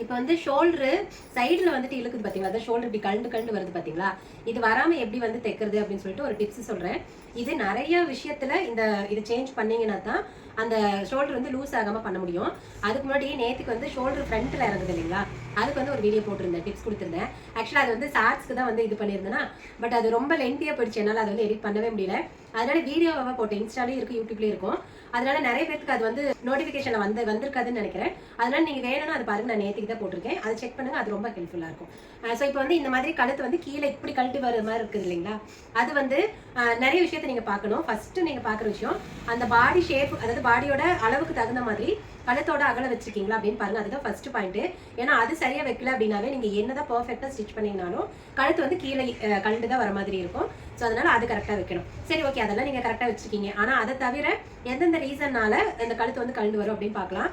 இப்போ வந்து ஷோல்டரு சைடில் வந்துட்டு இழுக்குது பார்த்தீங்களா அதான் ஷோல்டர் இப்படி கண்டு கண்டு வருது பார்த்தீங்களா இது வராமல் எப்படி வந்து தைக்கிறது அப்படின்னு சொல்லிட்டு ஒரு டிப்ஸ் சொல்கிறேன் இது நிறைய விஷயத்தில் இந்த இது சேஞ்ச் பண்ணிங்கன்னா தான் அந்த ஷோல்டர் வந்து லூஸ் ஆகாமல் பண்ண முடியும். அதுக்கு முன்னாடியே நேற்றுக்கு வந்து ஷோல்டர் ஃப்ரண்ட்டில் இறங்குது இல்லைங்களா? அதுக்கு வந்து ஒரு வீடியோ போட்டிருந்தேன் டிப்ஸ் கொடுத்துருந்தேன். ஆக்சுவலாக அது வந்து ஷார்ட்ஸ்க்கு தான் வந்து இது பண்ணியிருந்தேன்னா பட் அது ரொம்ப லென்த்தியாக போயிடுச்சு. என்னால் அதை வந்து எடிட் பண்ணவே முடியல. அதனால வீடியோவாக போட்டேன் இன்ஸ்டாலையும் இருக்கும் யூடியூப்லேயும் இருக்கும். அதனால நிறைய பேருக்கு அது வந்து நோட்டிஃபிகேஷன் வந்து வந்திருக்காதுன்னு நினைக்கிறேன். அதனால நீங்கள் வேணும்னா அது பாருங்க நான் நேற்றுக்கு தான் போட்டிருக்கேன். அதை செக் பண்ணுங்க அது ரொம்ப ஹெல்ப்ஃபுல்லாக இருக்கும். ஸோ இப்போ வந்து இந்த மாதிரி கழுத்து வந்து கீழே இப்படி கழட்டி வர மாதிரி இருக்குது இல்லைங்களா? அது வந்து நிறைய விஷயத்த நீங்கள் பார்க்கணும். ஃபர்ஸ்ட் நீங்கள் பார்க்குற விஷயம் அந்த பாடி ஷேப் அதாவது பாடியோட அளவுக்கு தகுந்த மாதிரி கழுத்தோட அகல வச்சிருக்கீங்களா அப்படின்னு பாருங்க. அதுதான் ஃபர்ஸ்ட் பாயிண்ட் ஏன்னா அது சரியா வைக்கல அப்படின்னாவே நீங்க என்னதான் பர்ஃபெக்டா ஸ்டிச் பண்ணினாலும் கழுத்து வந்து கீழே கழுண்டு தான் வர மாதிரி இருக்கும். ஸோ அதனால அது கரெக்டாக வைக்கணும். சரி ஓகே அதெல்லாம் நீங்கள் கரெக்டாக வச்சிருக்கீங்க. ஆனால் அதை தவிர எந்தெந்த ரீசன்னால இந்த கழுத்து வந்து கழுந்து வரும் அப்படின்னு பார்க்கலாம்.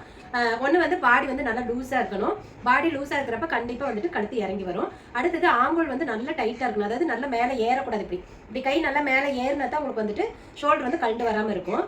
ஒன்று வந்து பாடி வந்து நல்லா லூஸாக இருக்கணும். பாடி லூஸாக இருக்கிறப்ப கண்டிப்பாக வந்துட்டு கழுத்து இறங்கி வரும். அடுத்தது ஆங்கோல் வந்து நல்லா டைட்டாக இருக்கணும். அதாவது நல்லா மேலே ஏறக்கூடாது இப்படி. இப்படி கை நல்லா மேலே ஏறினா தான் உங்களுக்கு வந்துட்டு ஷோல்டர் வந்து கழுண்டு வராமல் இருக்கும்.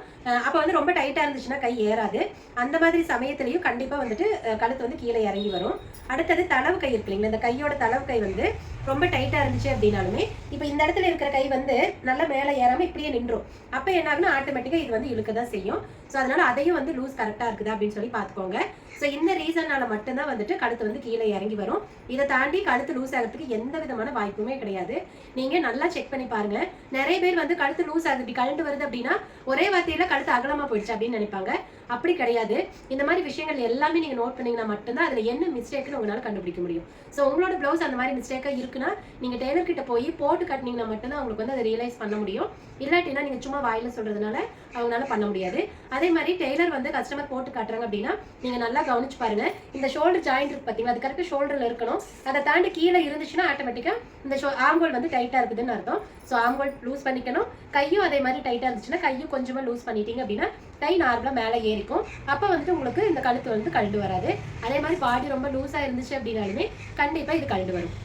அப்போ வந்து ரொம்ப டைட்டாக இருந்துச்சுன்னா கை ஏறாது. அந்த மாதிரி சமயத்துலையும் கண்டிப்பாக வந்துட்டு கழுத்து வந்து கீழே இறங்கி வரும். அடுத்தது தளவு கை இருக்கு இல்லைங்களா? இந்த கையோட தளவு கை வந்து ரொம்ப டைட்டாக இருந்துச்சு அப்படின்னாலுமே இப்போ இந்த இடத்துல இருக்கிற கை வந்து நல்லா மேலே ஏறாமல் இப்படியே நின்றும் அப்போ என்ன ஆகுனா ஆட்டோமேட்டிக்காக இது வந்து இழுக்க தான் செய்யும். ஸோ அதனால அதையும் வந்து லூஸ் கரெக்டாக இருக்குதா அப்படின்னு சொல்லி பார்த்துக்கோங்க. ஸோ இந்த ரீசன்னால மட்டும்தான் வந்துட்டு கழுத்து வந்து கீழே இறங்கி வரும். இதை தாண்டி கழுத்து லூஸ் ஆகிறதுக்கு எந்த விதமான வாய்ப்புமே கிடையாது. நீங்கள் நல்லா செக் பண்ணி பாருங்க. நிறைய பேர் வந்து கழுத்து லூஸ் ஆகுது இப்படி கழுண்டு வருது அப்படின்னா ஒரே வார்த்தையில கழுத்து அகலமா போயிடுச்சு அப்படின்னு நினைப்பாங்க. அப்படி கிடையாது. இந்த மாதிரி விஷயங்கள் எல்லாமே நீங்க நோட் பண்ணீங்கன்னா மட்டும்தான் அதுல என்ன மிஸ்டேக்னு உங்களால கண்டுபிடிக்க முடியும். ஸோ உங்களோட ப்ளவுஸ் அந்த மாதிரி மிஸ்டேக்கா இருக்குன்னா நீங்கள் டெய்லர் கிட்ட போய் போட்டு கட்டினீங்கன்னா மட்டும்தான் உங்களுக்கு வந்து அதை ரியலைஸ் பண்ண முடியும். இல்லாட்டினா நீங்கள் சும்மா வாயில சொல்கிறதுனால அவங்களால பண்ண முடியாது. அதே மாதிரி டெய்லர் வந்து கஸ்டமர் போட்டு காட்டுறாங்க அப்படின்னா நீங்கள் நல்லா கவனிச்சு பாருங்க. இந்த ஷோல்டர் ஜாயிண்ட் இருக்கு பார்த்தீங்களா அது கரெக்டாக ஷோல்டரில் இருக்கணும். அதை தாண்டி கீழே இருந்துச்சுன்னா ஆட்டோமேட்டிக்காக இந்த ஷோ ஆங்கோல் வந்து டைட்டாக இருக்குதுன்னு அர்த்தம். ஸோ ஆங்கோல் லூஸ் பண்ணிக்கணும். கையும் அதே மாதிரி டைட்டாக இருந்துச்சுன்னா கையும் கொஞ்சமாக லூஸ் பண்ணிட்டீங்க அப்படின்னா கை நார்மலாக மேலே ஏறிக்கும். அப்போ வந்துட்டு உங்களுக்கு இந்த கழுத்து வந்து கழண்டு வராது. அதே மாதிரி பாடி ரொம்ப லூஸாக இருந்துச்சு அப்படின்னாலுமே கண்டிப்பாக இது கழண்டு வரும்.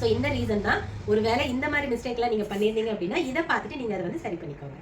ஸோ இந்த ரீசன் தான். ஒருவேளை இந்த மாதிரி மிஸ்டேக்லாம் நீங்க பண்ணியிருந்தீங்க அப்படின்னா இதை பார்த்துட்டு நீங்க அதை வந்து சரி பண்ணிக்கோங்க.